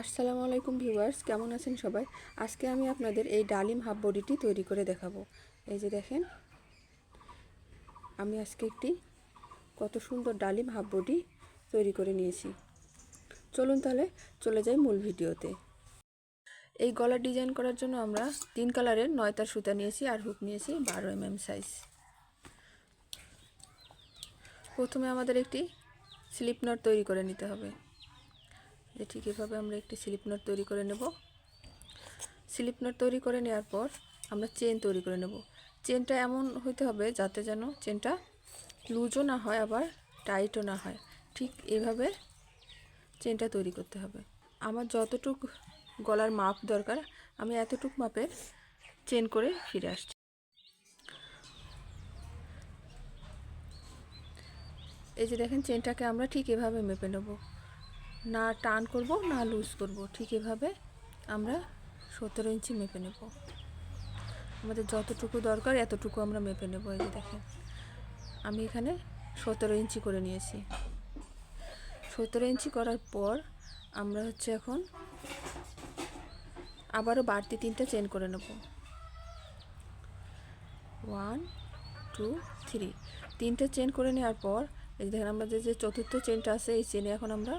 আসসালামু আলাইকুম ভিউয়ার্স, কেমন আছেন সবাই? আজকে আমি আপনাদের এই ডালিম হাফ বডিটি তৈরি করে দেখাবো। এই যে দেখেন, আমি আজকে একটি কত সুন্দর ডালিম হাফ বডি তৈরি করে নিয়েছি। চলুন তাহলে চলে যাই মূল ভিডিওতে। এই গলার ডিজাইন করার জন্য আমরা তিন কালারের নয়তার সুতা নিয়েছি আর হুক নিয়েছি বারো এম এম সাইজ। প্রথমে আমাদের একটি স্লিপ নট তৈরি করে নিতে হবে। যে ঠিক এভাবে আমরা একটি স্লিপ নট তৈরি করে নেব। স্লিপ নট তৈরি করে নেওয়ার পর আমরা চেন তৈরি করে নেব। চেনটা এমন হইতে হবে যাতে যেন চেনটা লুজও না হয়, আবার টাইটও না হয়। ঠিক এভাবে চেনটা তৈরি করতে হবে। আমার যতটুক গলার মাপ দরকার, আমি এতটুক মাপের চেন করে ফিরে আসছি। এই যে দেখেন চেনটাকে আমরা ঠিক এভাবে মেপে নেব। না টান করব, না লুজ করব। ঠিক এভাবে আমরা সতেরো ইঞ্চি মেপে নেব। আমাদের যতটুকু দরকার এতটুকু আমরা মেপে নেব, এই যে দেখেন। আমি এখানে সতেরো ইঞ্চি করে নিয়েছি। সতেরো ইঞ্চি করার পর আমরা হচ্ছে এখন আবারও বাড়তি তিনটা চেন করে নেব। ওয়ান টু থ্রি তিনটে চেন করে নেওয়ার পর, এই দেখেন, আমাদের যে চতুর্থ চেনটা আছে, এই চেনে এখন আমরা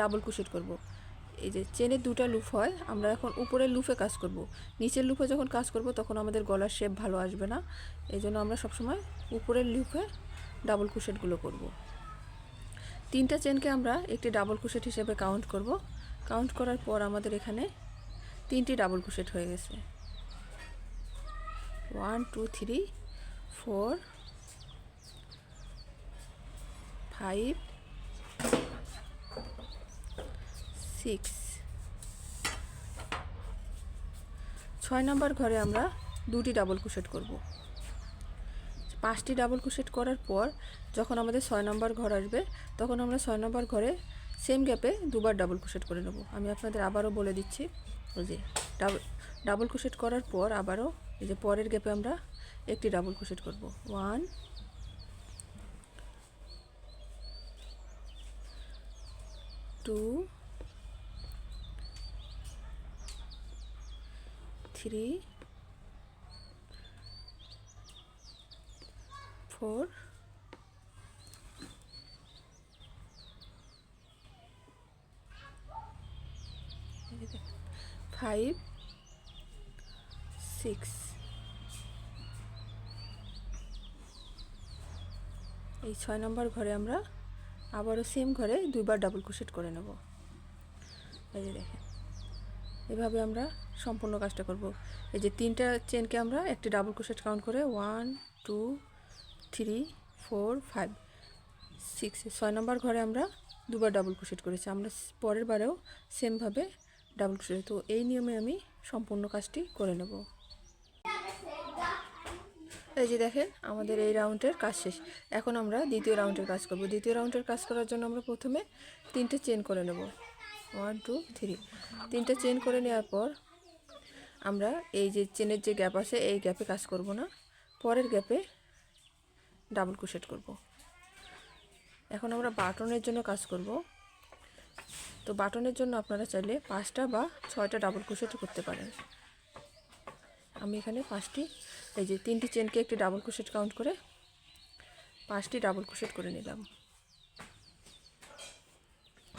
ডাবল কুশিট করব। এই যে চেনের দুটা লুপ হয়, আমরা এখন উপরের লুপে কাজ করব। নিচের লুপে যখন কাজ করব, তখন আমাদের গলার শেপ ভালো আসবে না এই জন্য আমরা সবসময় উপরের লুপে ডাবল কুশেটগুলো করব। তিনটা চেনকে আমরা একটি ডাবল কুশেট হিসেবে কাউন্ট করব কাউন্ট করার পর আমাদের এখানে তিনটি ডাবল কুশেট হয়ে গেছে one two three four five six ছয় নম্বর ঘরে আমরা দুটি ডাবল কুশেট করব। পাঁচটি ডাবল কুশেট করার পর যখন আমাদের ছয় নম্বর ঘর আসবে, তখন আমরা ছয় নম্বর ঘরে সেম গ্যাপে দুবার ডাবল কুশেট করে নেব। আমি আপনাদের আবারও বলে দিচ্ছি যে ডাবল ডাবল কুশেট করার পর আবারও এই যে পরের গ্যাপে আমরা একটি ডাবল কুশেট করব। One two three four five six এই ছয় নম্বর ঘরে আমরা আবারও সেম ঘরে দুইবার ডাবল ক্রোশেট করে নেব। এই যে দেখেন। এভাবে আমরা সম্পূর্ণ কাজটা করব। এই যে তিনটা চেনকে আমরা একটি ডাবল ক্রোশেট কাউন্ট করে one two three four five six ছয় নম্বর ঘরে আমরা দুবার ডাবল ক্রোশেট করেছি। আমরা পরের বারেও সেমভাবে ডাবল ক্রোশেট তো এই নিয়মে আমি সম্পূর্ণ কাজটি করে নেব। এই যে দেখেন, আমাদের এই রাউন্ডের কাজ শেষ। এখন আমরা দ্বিতীয় রাউন্ডের কাজ করব। দ্বিতীয় রাউন্ডের কাজ করার জন্য আমরা প্রথমে তিনটে চেন করে নেব। ওয়ান টু থ্রি তিনটে চেন করে নেওয়ার পর আমরা এই যে চেনের যে গ্যাপ আছে, এই গ্যাপে কাজ করব না। পরের গ্যাপে ডাবল ক্রোশেট করব। এখন আমরা বাটনের জন্য কাজ করব। তো বাটনের জন্য আপনারা চাইলে পাঁচটা বা ছয়টা ডাবল ক্রোশেট করতে পারেন। আমি এখানে পাঁচটি, এই যে তিনটি চেনকে একটি ডাবল ক্রোশেট কাউন্ট করে পাঁচটি ডাবল ক্রোশেট করে নিলাম।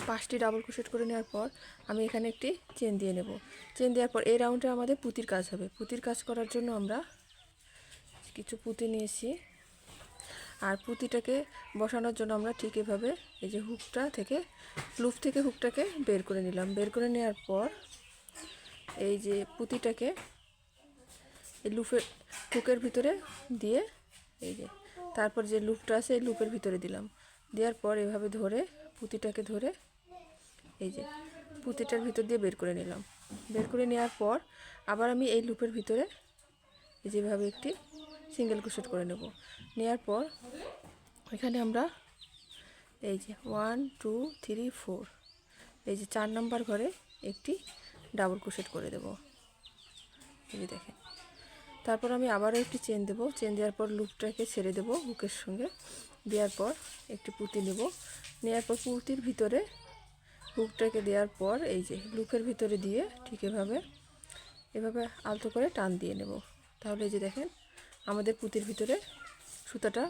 পাঁচটি ডাবল ক্রোশেট করে নেওয়ার পর আমি এখানে একটি চেন দিয়ে নেব। চেন দেওয়ার পর এই রাউন্ডে আমাদের পুঁতির কাজ হবে। পুঁতির কাজ করার জন্য আমরা কিছু পুঁতি নিয়েছি। আর পুঁতিটাকে বসানোর জন্য আমরা ঠিক এভাবে এই যে হুকটা থেকে লুপ থেকে হুকটাকে বের করে নিলাম। বের করে নেওয়ার পর এই যে পুঁতিটাকে এই লুপের হুকের ভিতরে দিয়ে এই যে তারপর যে লুপটা আছে এই লুপের ভিতরে দিলাম। দেওয়ার পর এভাবে ধরে পুঁতিটাকে ধরে এই যে, পুঁতিটার ভিতর দিয়ে বের করে নিলাম। বের করে নেওয়ার পর আবার আমি এই লুপের ভিতরে এই যেভাবে একটি সিঙ্গেল ক্রোশেট করে নেব। নেওয়ার পর এখানে আমরা এই যে ওয়ান টু থ্রি ফোর এই যে চার নাম্বার ঘরে একটি ডাবল ক্রোশেট করে দেব। এই যে দেখেন। তারপর আমি আবারও একটি চেন দেবো। চেন দেওয়ার পর লুপটাকে ছেড়ে দেবো বুকের সঙ্গে। দেওয়ার পর একটি পুঁতি নেব। নেওয়ার পর পুঁতির ভিতরে হুকটাকে দেওয়ার পর এই যে লুকের ভিতরে দিয়ে ঠিক এভাবে এভাবে আলতো করে টান দিয়ে নেব। তাহলে এই যে দেখেন, আমাদের পুঁতির ভিতরে সুতাটা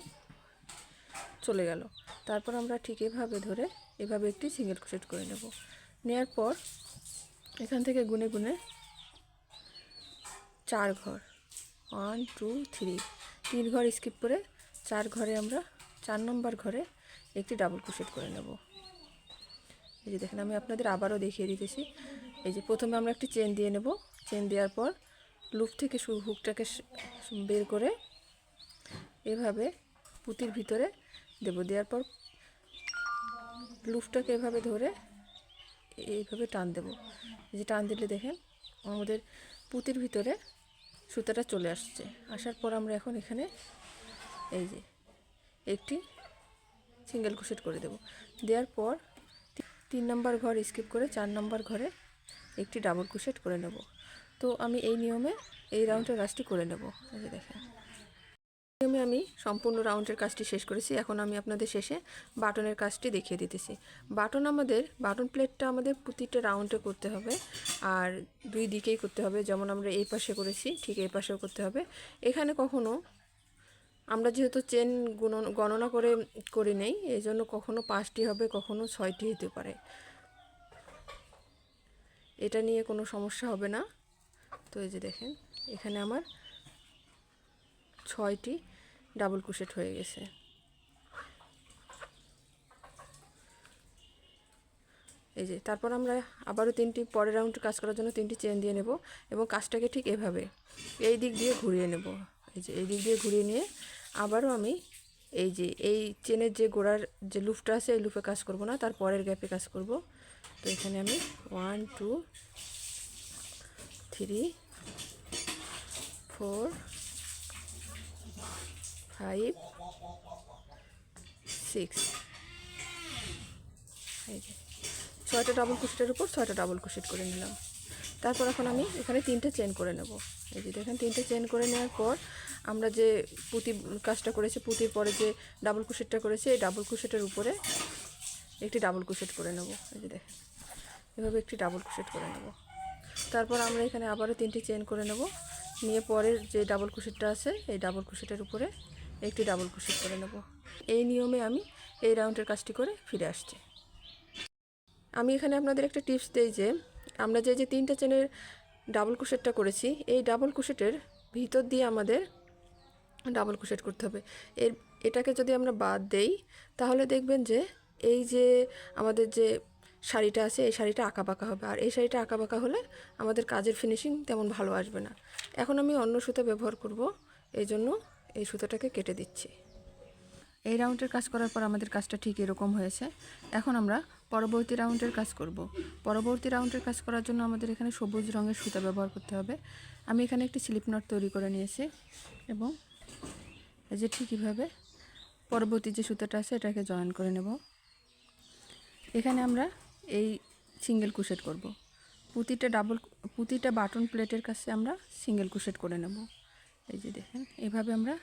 চলে গেল। তারপর আমরা ঠিক এভাবে ধরে এভাবে একটি সিঙ্গেল ক্রোশেট করে নেব। নেওয়ার পর এখান থেকে গুনে গুনে চার ঘর। One, two, three. তিন ঘর স্কিপ করে চার ঘরে আমরা চার নম্বর ঘরে একটি ডাবল ক্রোশেট করে নেব। এই যে দেখেন, আমি আপনাদের আবারও দেখিয়ে দিতেছি। এই যে প্রথমে আমরা একটি চেন দিয়ে নেব। চেন দেওয়ার পর লুপ থেকে সু- হুকটাকে বের করে এভাবে পুঁতির ভিতরে দেব। দেওয়ার পর লুপটাকে এভাবে ধরে এইভাবে টান দেব। যে টান দিলে দেখেন আমাদের পুঁতির ভিতরে সুতাটা চলে আসছে। আসার পর আমরা এখন এখানে এই যে একটি সিঙ্গেল ক্রোশেট করে দেব। দেওয়ার পর তিন নম্বর ঘর স্কিপ করে চার নম্বর ঘরে একটি ডাবল ক্রোশেট করে নেব। তো আমি এই নিয়মে এই রাউন্ডের কাজটি করে নেব। এই দেখেন। নিয়মে আমি সম্পূর্ণ রাউন্ডের কাজটি শেষ করেছি। এখন আমি আপনাদের শেষে বাটনের কাজটি দেখিয়ে দিতেছি। বাটন আমাদের বাটন প্লেটটা আমাদের প্রতিটা রাউন্ডে করতে হবে আর দুই দিকেই করতে হবে। যেমন আমরা এই পাশে করেছি, ঠিক এই পাশেও করতে হবে। এখানে কখনো আমরা যেহেতু চেন গণনা করে, করি নেই, এই জন্য কখনো পাঁচটি হবে, কখনো ছয়টি হতে পারে। এটা নিয়ে কোনো সমস্যা হবে না। তো এই যে দেখেন, এখানে আমার ছয়টি ডাবল ক্রোশেট হয়ে গেছে। এই যে, তারপর আমরা আবারও তিনটি, পরের রাউন্ড কাজ করার জন্য তিনটি চেন দিয়ে নেব এবং কাজটাকে ঠিক এভাবে, এই দিক দিয়ে ঘুরিয়ে নেব। এই যে, এই দিক দিয়ে ঘুরিয়ে নিয়ে আবারও আমি এই যে, এই চেনের যে গোড়ার যে লুপটা আছে, এই লুপে কাজ করব না, তার পরের গ্যাপে কাজ করব। তো এখানে আমি one two three four five six এই যে, ছয়টা ডাবল কুশিটের উপর ছয়টা ডাবল কুশিট করে নিলাম। তারপর এখন আমি এখানে তিনটে চেন করে নেব। এই যে দেখেন, তিনটে চেন করে নেওয়ার পর আমরা যে পুঁতি কাজটা করেছি, পুঁতির পরে যে ডাবল কুশেটটা করেছি, এই ডাবল কুশেটের উপরে একটি ডাবল কুশেট করে নেব। এই যে দেখেন, এভাবে একটি ডাবল কুশেট করে নেব। তারপর আমরা এখানে আবারও তিনটি চেন করে নেব। নিয়ে পরের যে ডাবল কুশেটটা আছে, এই ডাবল কুশেটের উপরে একটি ডাবল কুশেট করে নেব। এই নিয়মে আমি এই রাউন্ডের কাজটি করে ফিরে আসছি। আমি এখানে আপনাদের একটা টিপস দিই যে আমরা যে যে তিনটা চেনের ডাবল কুশেটটা করেছি, এই ডাবল কুশেটের ভিতর দিয়ে আমাদের ডাবল কুশেট করতে হবে। এর, এটাকে যদি আমরা বাদ দেই, তাহলে দেখবেন যে এই যে আমাদের যে শাড়িটা আছে, এই শাড়িটা আঁকা বাঁকা হবে। আর এই শাড়িটা আঁকা বাঁকা হলে আমাদের কাজের ফিনিশিং তেমন ভালো আসবে না। এখন আমি অন্য সুতো ব্যবহার করব, এই জন্য এই সুতোটাকে কেটে দিচ্ছি। এই রাউন্ডের কাজ করার পর আমাদের কাজটা ঠিক এরকম হয়েছে। এখন আমরা পরবর্তী রাউন্ডের কাজ করব। পরবর্তী রাউন্ডের কাজ করার জন্য আমাদের এখানে সবুজ রঙের সুতা ব্যবহার করতে হবে। আমি এখানে একটি স্লিপ নট তৈরি করে নিয়েছি এবং এই যে ঠিকইভাবে পরবর্তী যে সুতাটা আছে এটাকে জয়েন করে নেব। এখানে আমরা এই সিঙ্গেল কুশেট করব। প্রতিটা ডাবল প্রতিটা বাটন প্লেটের কাছে আমরা সিঙ্গেল কুশেট করে নেব। এই যে দেখেন এভাবে আমরা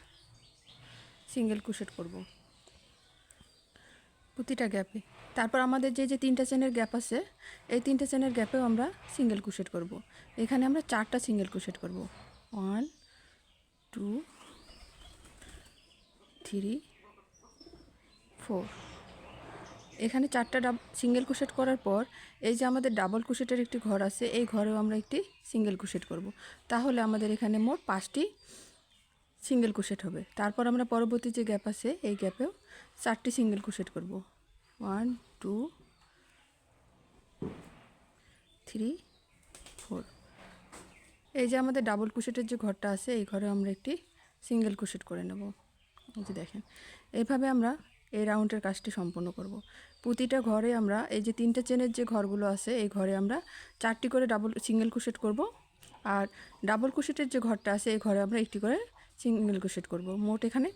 সিঙ্গেল কুশেট করব। প্রতিটা গ্যাপে। তারপর আমাদের যে যে তিনটা চেনের গ্যাপ আছে, এই তিনটা চেনের গ্যাপেও আমরা সিঙ্গেল কুশেট করব। এখানে আমরা চারটা সিঙ্গেল কুশেট করব। One, two, three, four. এখানে চারটা ডাব, সিঙ্গেল কুশেট করার পর, এই যে আমাদের ডাবল কুশেটের একটি ঘর আছে, এই ঘরেও আমরা একটি সিঙ্গেল কুশেট করব। তাহলে আমাদের এখানে মোট পাঁচটি সিঙ্গেল কুশেট হবে। তারপর আমরা পরবর্তী যে গ্যাপ আছে, এই গ্যাপেও চারটি সিঙ্গেল কুশেট করব। One, two, three, four. এই যে আমাদের ডাবল কুশেটের যে ঘরটা আছে, এই ঘরে আমরা একটি সিঙ্গেল কুশেট করে নেব। এই যে দেখেন, এইভাবে আমরা এই রাউন্ডের কাজটি সম্পন্ন করব। প্রতিটা ঘরে আমরা এই যে তিনটে চেনের যে ঘরগুলো আছে, এই ঘরে আমরা চারটি করে ডাবল, সিঙ্গেল কুশেট করব। আর ডাবল কুশেটের যে ঘরটা আছে, এই ঘরে আমরা একটি করে সিঙ্গেল কুশেট করব। মোট এখানে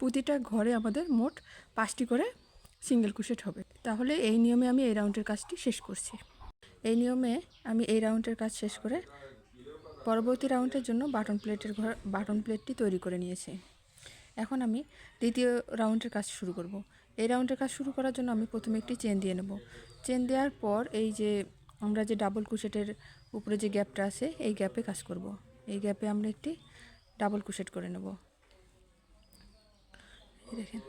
প্রতিটা ঘরে আমাদের মোট পাঁচটি করে সিঙ্গেল কুশেট হবে। তাহলে এই নিয়মে আমি এই রাউন্ডের কাজটি শেষ করছি। এই নিয়মে আমি এই রাউন্ডের কাজ শেষ করে পরবর্তী রাউন্ডের জন্য বাটন প্লেটের ঘর বাটন প্লেটটি তৈরি করে নিয়েছি। এখন আমি দ্বিতীয় রাউন্ডের কাজ শুরু করব। এই রাউন্ডের কাজ শুরু করার জন্য আমি প্রথমে একটি চেন দিয়ে নেব। চেন দেওয়ার পর এই যে আমরা যে ডাবল কুশেটের উপরে যে গ্যাপটা আছে, এই গ্যাপে কাজ করব। এই গ্যাপে আমরা একটি ডাবল কুশেট করে নেব। দেখেন।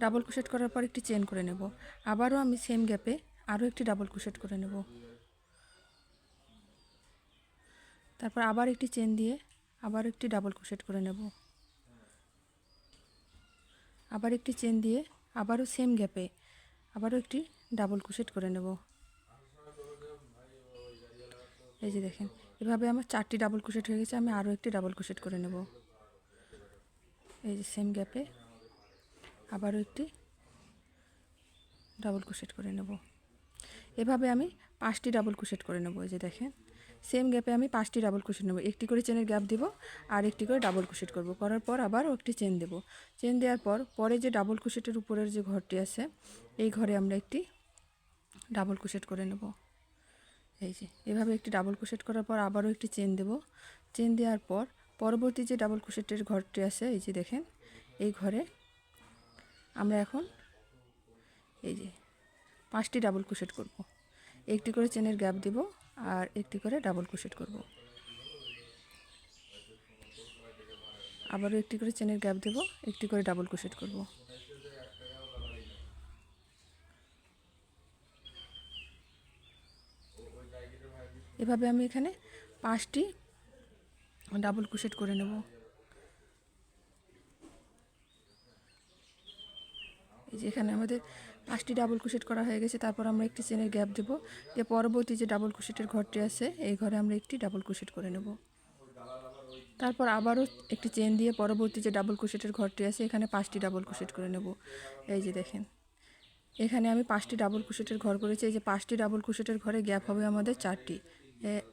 ডাবল কুশেট করার পর একটি চেন করে নেব। আবারও আমি সেম গ্যাপে আরও একটি ডাবল কুশেট করে নেব। তারপর আবার একটি চেন দিয়ে আবার একটি ডাবল কুশেট করে নেব। আবার একটি চেন দিয়ে আবারও সেম গ্যাপে আবারও একটি ডাবল কুশেট করে নেব। এই যে দেখেন, এভাবে আমার চারটি ডাবল কুশেট হয়ে গেছে, আমি আরও একটি ডাবল কুশেট করে নেব। এই যে সেম গ্যাপে আবারও একটি ডাবল কুশেট করে নেব। এভাবে আমি পাঁচটি ডাবল কুশেট করে নেব, এই যে দেখেন। সেম গ্যাপে আমি পাঁচটি ডাবল কুশেট নেব। একটি করে চেনের গ্যাপ দিব আর একটি করে ডাবল কুশেট করব। করার পর আবারও একটি চেন দেব। চেন দেওয়ার পর পরে যে ডাবল কুশেটের উপরের যে ঘরটি আছে, এই ঘরে আমরা একটি ডাবল কুশেট করে নেব। এই যে, এভাবে একটি ডাবল কুশেট করার পর আবারও একটি চেন দেব। চেন দেওয়ার পর পরবর্তী যে ডাবল কুশেটের ঘরটি আছে, এই যে দেখেন, এই ঘরে আমরা এখন এই যে পাঁচটি ডাবল কুশেট করব। একটি করে চেনের গ্যাপ দিব আর একটি করে ডাবল কুশেট করব। আবারও একটি করে চেনের গ্যাপ দেব, একটি করে ডাবল কুশেট করব। এভাবে আমি এখানে পাঁচটি ডাবল কুশেট করে নেব। এই যে এখানে আমাদের পাঁচটি ডাবল কুশেট করা হয়ে গেছে, তারপর আমরা একটি চেনের গ্যাপ দেবো। যে পরবর্তী যে ডাবল কুশেটের ঘরটি আছে, এই ঘরে আমরা একটি ডাবল কুশেট করে নেব। তারপর আবারও একটি চেন দিয়ে পরবর্তী যে ডাবল কুশেটের ঘরটি আছে, এখানে পাঁচটি ডাবল কুশেট করে নেব। এই যে দেখেন, এখানে আমি পাঁচটি ডাবল কুশেটের ঘর করেছি। এই যে পাঁচটি ডাবল কুশেটের ঘরে গ্যাপ হবে আমাদের চারটি।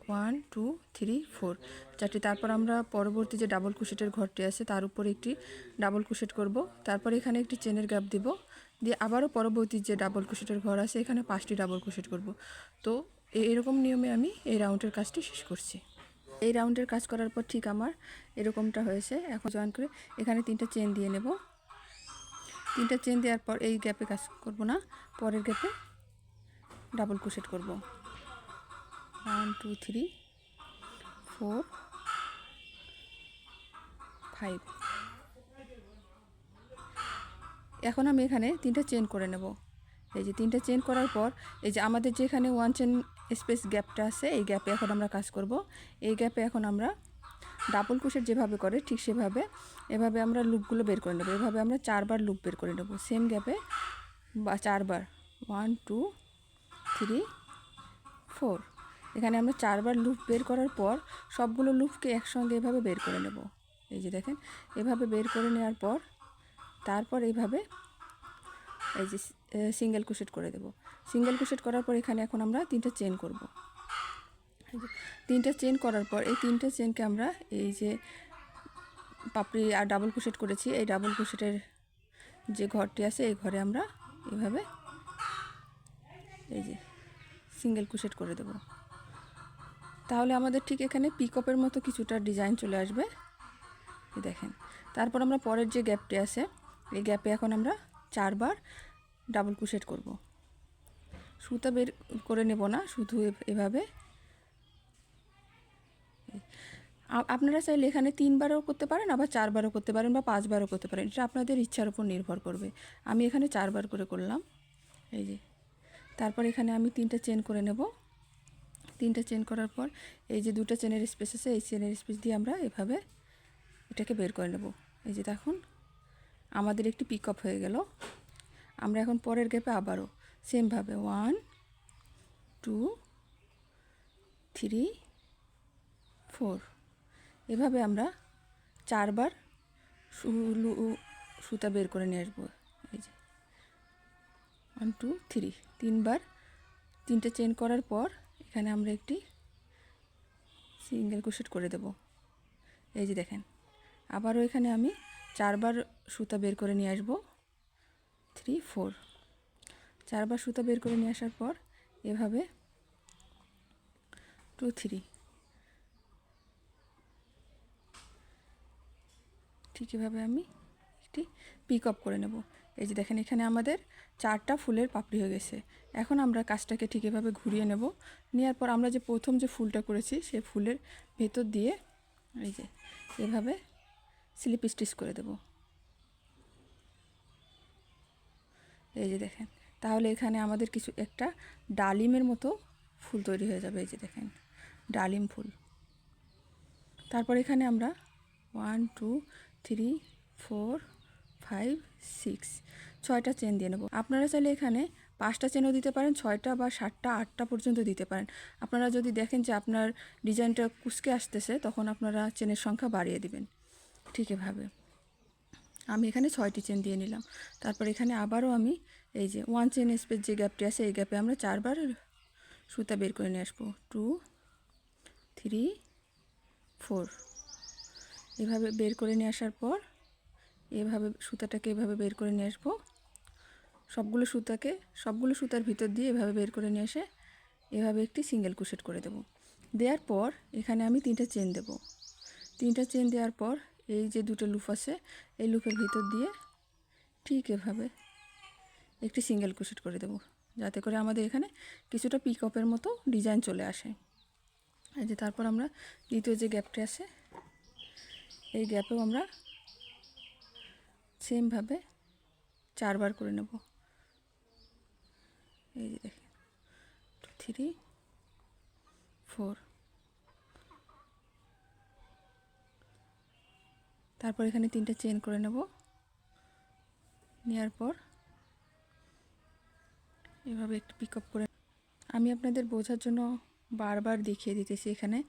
ওয়ান টু থ্রি ফোর চারটি, তারপর আমরা পরবর্তী যে ডাবল কুশেটের ঘরটি আছে, তার উপর একটি ডাবল কুশেট করব। তারপর এখানে একটি চেনের গ্যাপ দিব। দিয়ে আবারও পরবর্তী যে ডাবল কুশেটের ঘর আছে, এখানে পাঁচটি ডাবল কুশেট করব। তো এরকম নিয়মে আমি এই রাউন্ডের কাজটি শেষ করছি। এই রাউন্ডের কাজ করার পর ঠিক আমার এরকমটা হয়েছে। এখন জয়েন করে এখানে তিনটা চেন দিয়ে নেব। তিনটা চেন দেওয়ার পর এই গ্যাপে কাজ করব না। পরের গ্যাপে ডাবল কুশেট করব। One two three four five এখন আমি এখানে তিনটা চেন করে নেব। এই যে তিনটা চেন করার পর, এই যে আমাদের যে এখানে ওয়ান চেন স্পেস গ্যাপটা আছে, এই গ্যাপে এখন আমরা কাজ করব। এই গ্যাপে এখন আমরা ডাবল কুশের যেভাবে করে, ঠিক সেভাবে, এভাবে আমরা লুপগুলো বের করে নেব। এভাবে আমরা চারবার লুপ বের করে নেব। সেম গ্যাপে বা চারবার ওয়ান টু থ্রি ফোর এখানে আমরা চারবার লুপ বের করার পর সবগুলো লুপকে একসঙ্গে এভাবে বের করে নেব। এই যে দেখেন, এভাবে বের করে নেওয়ার পর তারপর এইভাবে এই যে সিঙ্গেল কুশেট করে দেব। সিঙ্গেল কুশেট করার পর এখানে এখন আমরা তিনটা চেন করব। তিনটা চেন করার পর এই তিনটা চেনকে আমরা এই যে পাপড়ি আর ডাবল কুশেট করেছি। এই ডাবল কুশেটের যে ঘরটি আছে, এই ঘরে আমরা এভাবে এই যে সিঙ্গেল কুশেট করে দেব। তাহলে আমাদের ঠিক এখানে পিকপের মতো কিছুটা ডিজাইন চলে আসবে। দেখেন। তারপর আমরা পরের যে গ্যাপটি আছে, এই গ্যাপে এখন আমরা চারবার ডাবল কুশেট করব। সুতা বের করে নেব না, শুধু এভাবে। আপনারা চাইলে এখানে তিনবারও করতে পারেন, আবার চারবারও করতে পারেন বা পাঁচবারও করতে পারেন। এটা আপনাদের ইচ্ছার উপর নির্ভর করবে। আমি এখানে চারবার করে করলাম। এই যে। তারপর এখানে আমি তিনটা চেন করে নেব। তিনটা চেন করার পর এই যে দুটো চেনের স্পেস আছে, এই চেনের স্পেস দিয়ে আমরা এভাবে এটাকে বের করে নেব। এই যে দেখুন, আমাদের একটি পিক আপ হয়ে গেল। আমরা এখন পরের গ্যাপে আবারও সেমভাবে ওয়ান টু থ্রি ফোর এভাবে আমরা চারবার সুতা বের করে নিয়ে আসব। এই যে ওয়ান টু থ্রি তিনবার তিনটে চেন করার পর এখানে আমরা একটি সিঙ্গেল ক্রোশেট করে দেব। এই যে দেখেন, আবারও এখানে আমি চারবার সুতা বের করে নিয়ে আসব। Three, four. চারবার সুতা বের করে নিয়ে আসার পর এভাবে টু, থ্রি। ঠিক এভাবে আমি একটি পিক আপ করে নেব। এই যে দেখেন, এখানে আমাদের চারটা ফুলের পাপড়ি হয়ে গেছে। এখন আমরা কাজটাকে ঠিক এভাবে ঘুরিয়ে নেব। নেওয়ার পর আমরা যে প্রথম যে ফুলটা করেছি সেই ফুলের ভেতর দিয়ে এই যে এভাবে স্লিপ স্টিচ করে দেব। এই যে দেখেন, তাহলে এখানে আমাদের কিছু একটা ডালিমের মতো ফুল তৈরি হয়ে যাবে। এই যে দেখেন, ডালিম ফুল। তারপর এখানে আমরা one two three four five six ছয়টা চেন দিয়ে নেব। আপনারা চাইলে এখানে পাঁচটা চেনও দিতে পারেন, ছয়টা বা সাতটা, আটটা পর্যন্ত দিতে পারেন। আপনারা যদি দেখেন যে আপনার ডিজাইনটা কুচকে আসতেছে, তখন আপনারা চেনের সংখ্যা বাড়িয়ে দিবেন। ঠিক এভাবে। আমি এখানে ছয়টি চেন দিয়ে নিলাম। তারপর এখানে আবারও আমি এই যে ওয়ান চেন স্পেস যে গ্যাপটি আছে, এই গ্যাপে আমরা চারবার সুতা বের করে নিয়ে আসব। টু থ্রি ফোর এভাবে বের করে নিয়ে আসার পর, এভাবে সুতাটাকে এভাবে বের করে নিয়ে আসব। সবগুলো সুতাকে, সবগুলো সুতার ভিতর দিয়ে এভাবে বের করে নিয়ে এসে এভাবে একটি সিঙ্গেল কুশেট করে দেব। দেওয়ার পর এখানে আমি তিনটা চেন দেব। তিনটা চেন দেওয়ার পর এই যে দুটো লুপ আছে, এই লুপের ভিতর দিয়ে ঠিক এভাবে একটি সিঙ্গেল কুশেট করে দেব, যাতে করে আমাদের এখানে কিছুটা পিকআপের মতো ডিজাইন চলে আসে। এই যে তারপর আমরা দ্বিতীয় যে গ্যাপটি আছে, এই গ্যাপেও আমরা সেমভাবে চারবার করে নেব। এই যে দেখেন টু থ্রি ফোর তারপর এখানে তিনটা চেন করে নেব। নেওয়ার পর এভাবে একটু পিক আপ করে আমি আপনাদের বোঝার জন্য বারবার দেখিয়ে দিতেছি এখানে।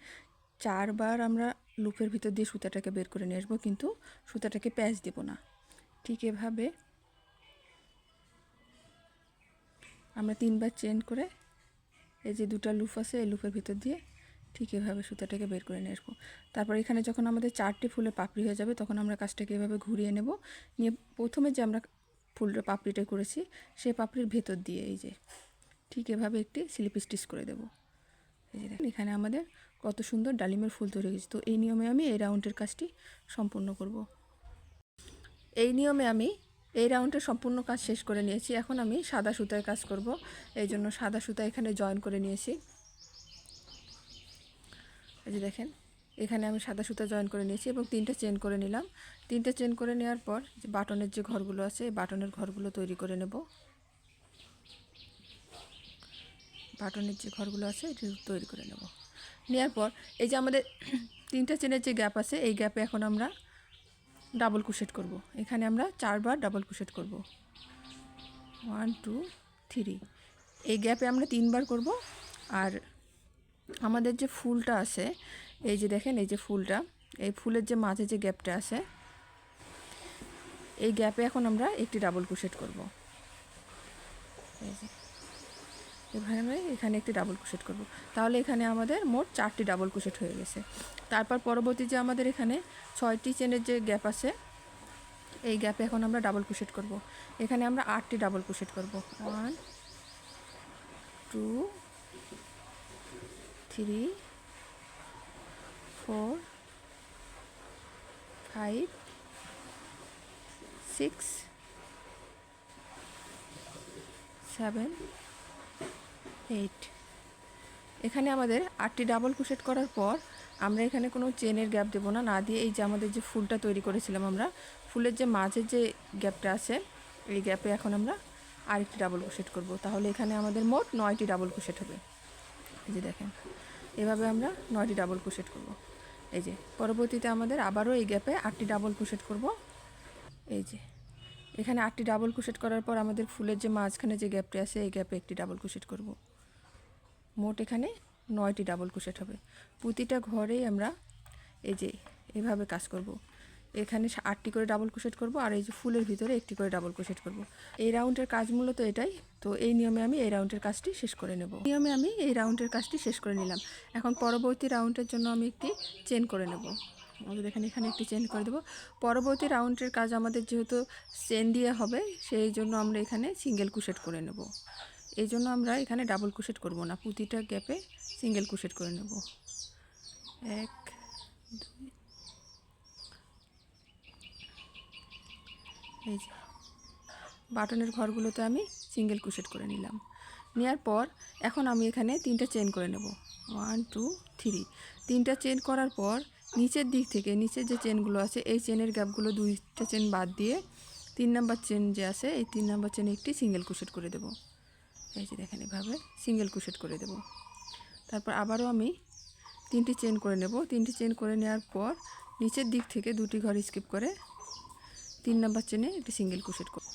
চারবার আমরা লুপের ভিতর দিয়ে সুতাটাকে বের করে নিয়ে আসব, কিন্তু সুতাটাকে প্যাচ দেব না। ঠিক এভাবে আমরা তিনবার চেন করে এই যে দুটা লুপ আছে, এই লুপের ভিতর দিয়ে ঠিক এভাবে সুতাটাকে বের করে নিয়ে আসব। তারপর এখানে যখন আমাদের চারটি ফুলের পাপড়ি হয়ে যাবে, তখন আমরা কাজটাকে এভাবে ঘুরিয়ে নেব। নিয়ে প্রথমে যে আমরা ফুলের পাপড়িটা করেছি সেই পাপড়ির ভেতর দিয়ে এই যে ঠিক এভাবে একটি স্লিপ স্টিচ করে দেব। এই যে দেখেন, এখানে আমাদের কত সুন্দর ডালিমের ফুল তৈরি হয়েছে। তো এই নিয়মে আমি এই রাউন্ডের কাজটি সম্পূর্ণ করব। এই নিয়মে আমি এই রাউন্ডের সম্পূর্ণ কাজ শেষ করে নিয়েছি। এখন আমি সাদা সুতায় কাজ করব। এই জন্য সাদা সুতা এখানে জয়েন করে নিয়েছি। এই যে দেখেন, এখানে আমি সাদা সুতা জয়েন করে নিয়েছি এবং তিনটা চেন করে নিলাম। তিনটা চেন করে নেওয়ার পর যে বাটনের যে ঘরগুলো আছে, এই বাটনের ঘরগুলো তৈরি করে নেব। বাটনের যে ঘরগুলো আছে, এটি তৈরি করে নেব। নেওয়ার পর এই যে আমাদের তিনটা চেনের যে গ্যাপ আছে, এই গ্যাপে এখন আমরা ডাবল কুশেট করব। এখানে আমরা চারবার ডাবল কুশেট করব। ওয়ান টু থ্রি এই গ্যাপে আমরা তিনবার করব। আর আমাদের যে ফুলটা আছে, এই যে দেখেন, এই যে ফুলটা, এই ফুলের যে মাঝে যে গ্যাপটা আছে, এই গ্যাপে এখন আমরা একটি ডাবল কুশেট করব। এই যে। এখানে এখানে একটি ডাবল কুশেট করব। তাহলে এখানে আমাদের মোট চারটি ডাবল কুশেট হয়ে গেছে। তারপর পরবর্তী যে আমাদের এখানে ছয়টি চেনের যে গ্যাপ আছে, এই গ্যাপে এখন আমরা ডাবল কুশেট করব। এখানে আমরা আটটি ডাবল কুশেট করব। One two three four five six seven eight এখানে আমাদের আটটি ডাবল কুশেট করার পর আমরা এখানে কোনো চেনের গ্যাপ দেবো না। না দিয়ে এই যে আমাদের যে ফুলটা তৈরি করেছিলাম আমরা, ফুলের যে মাঝের যে গ্যাপটা আছে, এই গ্যাপে এখন আমরা আরেকটি ডাবল কুশেট করব। তাহলে এখানে আমাদের মোট নয়টি ডাবল কুশেট হবে। এই যে দেখেন, এভাবে আমরা নয়টি ডাবল কুশেট করব। এই যে, পরবর্তীতে আমাদের আবারও এই গ্যাপে আটটি ডাবল কুশেট করব। এই যে, এখানে আটটি ডাবল কুশেট করার পর আমাদের ফুলের যে মাঝখানে যে গ্যাপটি আছে, এই গ্যাপে একটি ডাবল কুশেট করব। মোট এখানে নয়টি ডাবল কুশেট হবে। প্রতিটা ঘরেই আমরা এই যে এভাবে কাজ করব। এখানে আটটি করে ডাবল কুশেট করব আর এই যে ফুলের ভিতরে একটি করে ডাবল কুশেট করব। এই রাউন্ডের কাজ মূলত এটাই। তো এই নিয়মে আমি এই রাউন্ডের কাজটি শেষ করে নেব। নিয়মে আমি এই রাউন্ডের কাজটি শেষ করে নিলাম। এখন পরবর্তী রাউন্ডের জন্য আমি একটি চেন করে নেব। আমাদের এখানে এখানে একটি চেন করে দেবো। পরবর্তী রাউন্ডের কাজ আমাদের যেহেতু চেন দিয়ে হবে, সেই জন্য আমরা এখানে সিঙ্গেল কুশেট করে নেব। এই জন্য আমরা এখানে ডাবল কুশেট করব না। প্রতিটা গ্যাপে সিঙ্গেল কুশেট করে নেব। এক এই যে, বাটনের ঘরগুলোতে আমি সিঙ্গেল কুশেট করে নিলাম। নেওয়ার পর এখন আমি এখানে তিনটা চেন করে নেব। ওয়ান টু থ্রি তিনটা চেন করার পর নিচের দিক থেকে, নিচের যে চেনগুলো আছে, এই চেনের গ্যাপগুলো দুইটা চেন বাদ দিয়ে তিন নাম্বার চেন যে আছে, এই তিন নাম্বার চেনে একটি সিঙ্গেল কুশেট করে দেব। এই যে দেখেন এভাবে সিঙ্গেল কুশেট করে দেব। তারপর আবারও আমি তিনটি চেন করে নেব। তিনটি চেন করে নেওয়ার পর নিচের দিক থেকে দুটি ঘর স্কিপ করে তিন নাম্বার চেনে একটি সিঙ্গেল কুশেট করব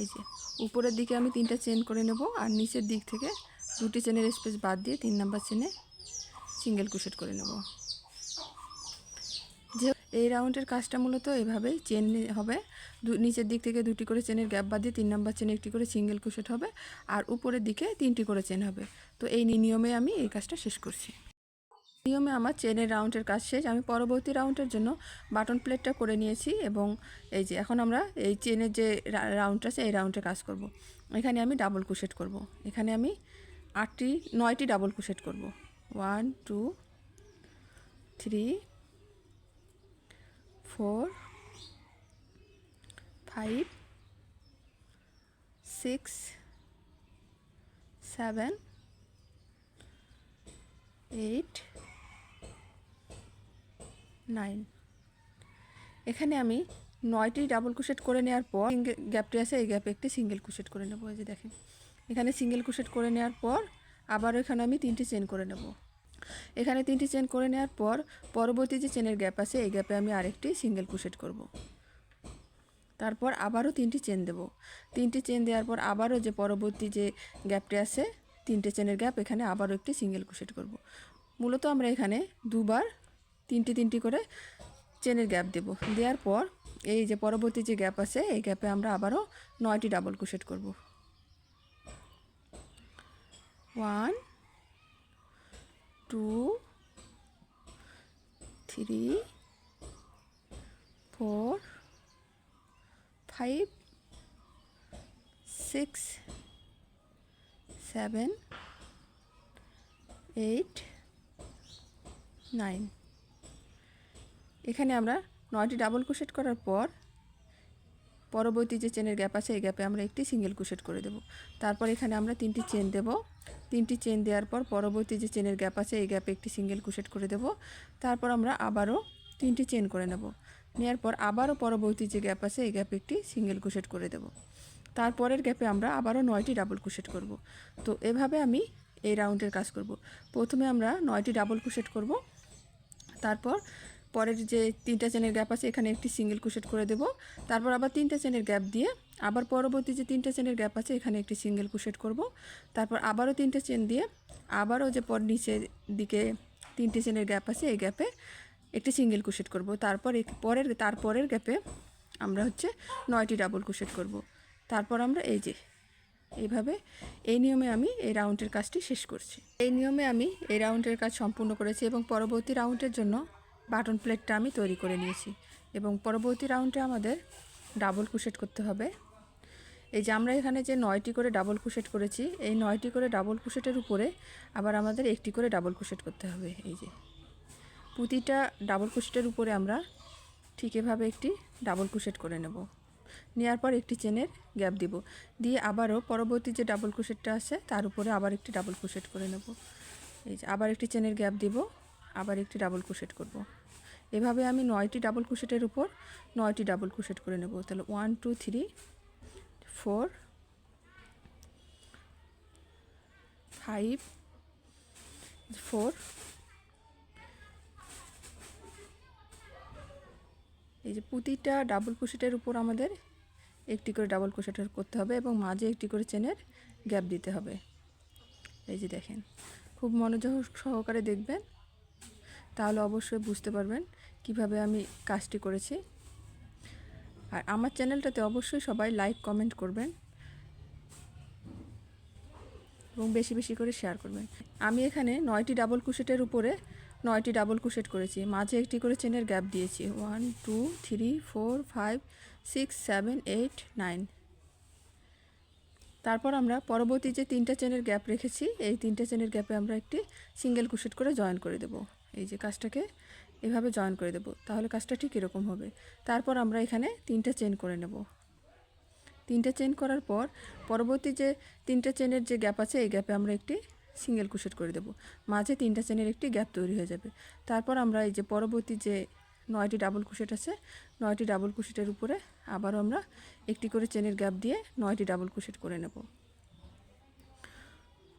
এই যে উপরের দিকে আমি তিনটা চেন করে নেব আর নিচের দিক থেকে দুটি চেনের স্পেস বাদ দিয়ে তিন নাম্বার চেনে সিঙ্গেল কুশেট করে নেব। এই রাউন্ডের কাজটা মূলত এভাবেই চেন হবে। নিচের দিক থেকে দুটি করে চেনের গ্যাপ বাদ দিয়ে তিন নাম্বার চেনে একটি করে সিঙ্গেল কুশেট হবে আর উপরের দিকে তিনটি করে চেন হবে। তো এই নিয়মে আমি এই কাজটা শেষ করছি। নিয়মে আমার চেনের রাউন্ডের কাজ শেষ। আমি পরবর্তী রাউন্ডের জন্য বাটন প্লেটটা করে নিয়েছি এবং এই যে এখন আমরা এই চেনের যে রাউন্ডটা আছে, এই রাউন্ডে কাজ করব। এখানে আমি ডাবল কুশেট করব। এখানে আমি আটটি, নয়টি ডাবল কুশেট করব। One two three four five six seven eight nine এখানে আমি নয়টি ডাবল কুশেট করে নেওয়ার পর গ্যাপটি আছে, এই গ্যাপে একটি সিঙ্গেল কুশেট করে নেব। এই যে দেখেন, এখানে সিঙ্গেল কুশেট করে নেওয়ার পর আবার এখানে আমি তিনটি চেন করে নেব। এখানে তিনটি চেন করে নেওয়ার পর পরবর্তী যে চেনের গ্যাপ আছে, এই গ্যাপে আমি আরেকটি সিঙ্গেল কুশেট করব। তারপর আবারও তিনটি চেন দেব। তিনটি চেন দেওয়ার পর আবারও যে পরবর্তী যে গ্যাপটি আছে, তিনটে চেনের গ্যাপ এখানে আবারও একটি সিঙ্গেল কুশেট করব। মূলত আমরা এখানে দুবার তিনটি তিনটি করে চেনের গ্যাপ দেব। দেওয়ার পর এই যে পরবর্তী যে গ্যাপ আছে, এই গ্যাপে আমরা আবারও নয়টি ডাবল কুশেট করব। One two three four five six seven eight nine এখানে আমরা নয়টি ডাবল কুশেট করার পর পরবর্তী যে চেনের গ্যাপ আছে, এই গ্যাপে আমরা একটি সিঙ্গেল কুশেট করে দেব। তারপর এখানে আমরা তিনটি চেন দেব। তিনটি চেন দেওয়ার পর পরবর্তী যে চেনের গ্যাপ আছে, এই গ্যাপে একটি সিঙ্গেল কুশেট করে দেব। তারপর আমরা আবারও তিনটি চেন করে নেব। নেওয়ার পর আবারও পরবর্তী যে গ্যাপ আছে, এই গ্যাপে একটি সিঙ্গেল কুশেট করে দেব। তারপরের গ্যাপে আমরা আবারও নয়টি ডাবল কুশেট করব। তো এভাবে আমি এই রাউন্ডের কাজ করব। প্রথমে আমরা নয়টি ডাবল কুশেট করব। তারপর পরের যে তিনটা চেনের গ্যাপ আছে, এখানে একটি সিঙ্গেল কুশেট করে দেব। তারপর আবার তিনটা চেনের গ্যাপ দিয়ে আবার পরবর্তী যে তিনটা চেনের গ্যাপ আছে, এখানে একটি সিঙ্গেল কুশেট করব। তারপর আবারও তিনটা চেন দিয়ে আবারও যে পর নিচের দিকে তিনটে চেনের গ্যাপ আছে, এই গ্যাপে একটি সিঙ্গেল কুশেট করব। তারপর পরের, তারপরের গ্যাপে আমরা হচ্ছে নয়টি ডাবল কুশেট করব। তারপর আমরা এই যে, এইভাবে এই নিয়মে আমি এই রাউন্ডের কাজটি শেষ করছি। এই নিয়মে আমি এই রাউন্ডের কাজ সম্পূর্ণ করেছি এবং পরবর্তী রাউন্ডের জন্য বাটন প্লেটটা আমি তৈরি করে নিয়েছি। এবং পরবর্তী রাউন্ডে আমাদের ডাবল কুশেট করতে হবে। এই যে আমরা এখানে যে নয়টি করে ডাবল কুশেট করেছি, এই নয়টি করে ডাবল কুশেটের উপরে আবার আমাদের একটি করে ডাবল কুশেট করতে হবে, এই যে। প্রতিটা ডাবল কুশেটের উপরে আমরা ঠিক এভাবে একটি ডাবল কুশেট করে নেব। নেওয়ার পর একটি চেনের গ্যাপ দিব। দিয়ে আবারও পরবর্তী যে ডাবল কুশেটটা আছে, তার উপরে আবার একটি ডাবল কুশেট করে নেব। এই যে আবার একটি চেনের গ্যাপ দিব, আবার একটি ডাবল কুশেট করব। এভাবে আমি নয়টি ডাবল কুশেটের উপর নয়টি ডাবল কুশেট করে নেব। তাহলে one two three four, five, four, এই যে প্রতিটা ডাবল কুশেটের উপর আমাদের একটি করে ডাবল কুশেট করতে হবে এবং মাঝে একটি করে চেনের গ্যাপ দিতে হবে। এই যে দেখেন, খুব মনোযোগ সহকারে দেখবেন, তাহলে অবশ্যই বুঝতে পারবেন কীভাবে আমি কাজটি করেছি। আর আমার চ্যানেলটাতে অবশ্যই সবাই লাইক কমেন্ট করবেন। এবং বেশি বেশি করে শেয়ার করবেন। আমি এখানে নয়টি ডাবল কুশেটের উপরে নয়টি ডাবল কুশেট করেছি। মাঝে একটি করে চেনের গ্যাপ দিয়েছি। One two three four five six seven eight nine তারপর আমরা পরবর্তী যে তিনটা চেনের গ্যাপ রেখেছি, এই তিনটা চেনের গ্যাপে আমরা একটি সিঙ্গেল কুশেট করে জয়েন করে দেব। এই যে কাজটাকে এভাবে জয়েন করে দেব, তাহলে কাজটা ঠিক এরকম হবে। তারপর আমরা এখানে তিনটা চেন করে নেব। তিনটে চেন করার পর পরবর্তী যে তিনটে চেনের যে গ্যাপ আছে, এই গ্যাপে আমরা একটি সিঙ্গেল কুশেট করে দেব। মাঝে তিনটা চেনের একটি গ্যাপ তৈরি হয়ে যাবে। তারপর আমরা এই যে পরবর্তী যে নয়টি ডাবল কুশেট আছে, নয়টি ডাবল কুশেটের উপরে আবারও আমরা একটি করে চেনের গ্যাপ দিয়ে নয়টি ডাবল কুশেট করে নেব।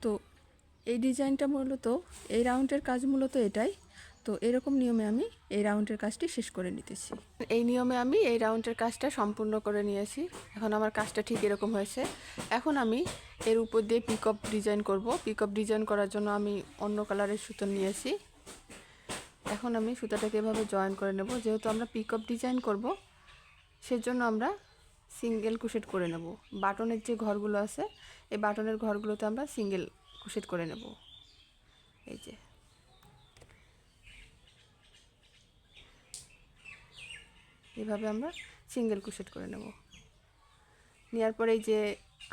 তো এই ডিজাইনটা মূলত, এই রাউন্ডের কাজ মূলত এটাই। তো এরকম নিয়মে আমি এই রাউন্ডের কাজটি শেষ করে নিতেছি। এই নিয়মে আমি এই রাউন্ডের কাজটা সম্পূর্ণ করে নিয়েছি। এখন আমার কাজটা ঠিক এরকম হয়েছে। এখন আমি এর উপর দিয়ে পিকআপ ডিজাইন করব। পিকআপ ডিজাইন করার জন্য আমি অন্য কালারের সুতো নিয়েছি। এখন আমি সুতাটাকে এভাবে জয়েন করে নেব। যেহেতু আমরা পিকআপ ডিজাইন করব, সেজন্য আমরা সিঙ্গেল কুশেট করে নেব। বাটনের যে ঘরগুলো আছে, এই বাটনের ঘরগুলোতে আমরা সিঙ্গেল কুশেট করে নেব। এই যে। এভাবে আমরা সিঙ্গেল কুশেট করে নেব। নেওয়ার পরে এই যে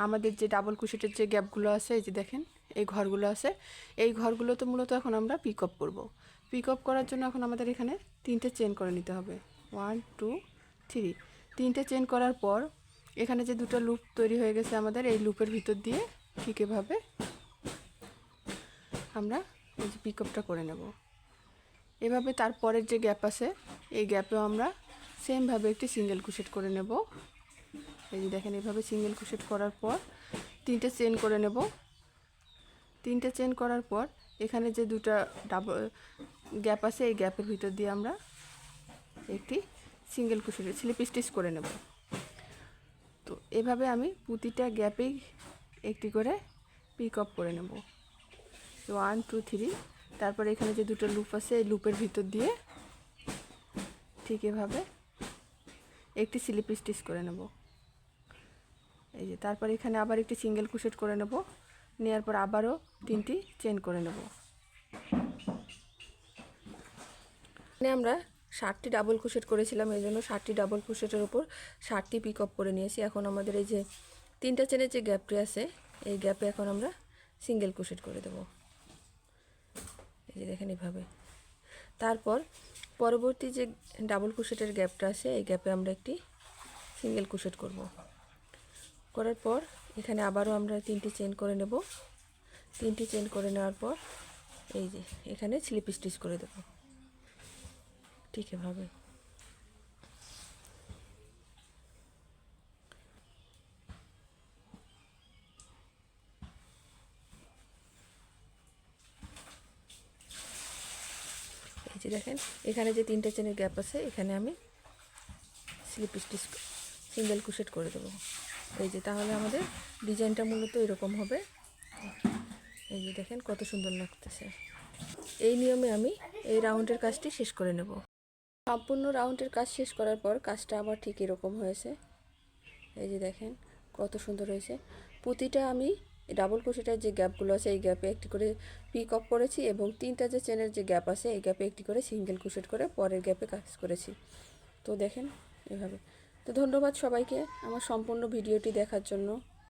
আমাদের যে ডাবল কুশেটের যে গ্যাপগুলো আছে, এই যে দেখেন, এই ঘরগুলো আছে। এই ঘরগুলোতে মূলত এখন আমরা পিক আপ করব। পিক আপ করার জন্য এখন আমাদের এখানে তিনটে চেন করে নিতে হবে। ওয়ান টু থ্রি তিনটে চেন করার পর এখানে যে দুটো লুপ তৈরি হয়ে গেছে আমাদের, এই লুপের ভিতর দিয়ে ঠিক এভাবে আমরা এই যে পিক আপটা করে নেব। এভাবে তারপরের যে গ্যাপ আছে, এই গ্যাপেও আমরা সেমভাবে একটি সিঙ্গেল কুশেট করে নেব। এই যে দেখেন, এভাবে সিঙ্গেল কুশেট করার পর তিনটে চেন করে নেব। তিনটে চেন করার পর এখানে যে দুটা ডাবল গ্যাপ আছে, এই গ্যাপের ভিতর দিয়ে আমরা একটি সিঙ্গেল কুশেট স্লিপ স্টিচ করে নেব। তো এভাবে আমি প্রতিটা গ্যাপেই একটি করে পিক আপ করে নেব। ওয়ান, টু, থ্রি, তারপরে এখানে যে দুটো লুপ আছে, এই লুপের ভিতর দিয়ে ঠিক এভাবে একটি স্লিপ স্টিচ করে নেব। এই যে, তারপর এখানে আবার একটি সিঙ্গেল কুশেট করে নেব। নেওয়ার পর আবারও তিনটি চেন করে নেব। এখানে আমরা ষাটটি ডাবল কুশেট করেছিলাম, এই জন্য ষাটটি ডাবল কুশেটের উপর ষাটটি পিক আপ করে নিয়েছি। এখন আমাদের এই যে তিনটা চেনের যে গ্যাপটি আছে, এই গ্যাপে এখন আমরা সিঙ্গেল কুশেট করে দেব। এই যে, দেখেন এভাবে। তারপর পরবর্তী যে ডাবল কুশেটের গ্যাপটা আছে, এই গ্যাপে আমরা একটি সিঙ্গেল কুশেট করব। করার পর এখানে আবারও আমরা তিনটি চেন করে নেব। তিনটি চেন করে নেওয়ার পর এই যে এখানে স্লিপ স্টিচ করে দেব। ঠিক এভাবে। এই দেখেন, এখানে যে তিনটে চেনের গ্যাপ আছে, এখানে আমি স্লিপ স্টিচ সিঙ্গেল কুশেট করে দেবো। এই যে তাহলে আমাদের ডিজাইনটা মূলত এরকম হবে। এই যে দেখেন, কত সুন্দর লাগতেছে। এই নিয়মে আমি এই রাউন্ডের কাজটি শেষ করে নেব। সম্পূর্ণ রাউন্ডের কাজ শেষ করার পর কাজটা আবার ঠিক এরকম হয়েছে। এই যে দেখেন, কত সুন্দর হয়েছে। প্রতিটা আমি ডাবল ক্রোশেটার যে গ্যাপগুলো আছে, এই গ্যাপে একটি করে পিক আপ করেছি এবং তিনটা যে চেনের যে গ্যাপ আছে, এই গ্যাপে একটি করে সিঙ্গেল ক্রোশেট করে পরের গ্যাপে কাজ করেছি। তো দেখেন এভাবে। তো ধন্যবাদ সবাইকে আমার সম্পূর্ণ ভিডিওটি দেখার জন্য।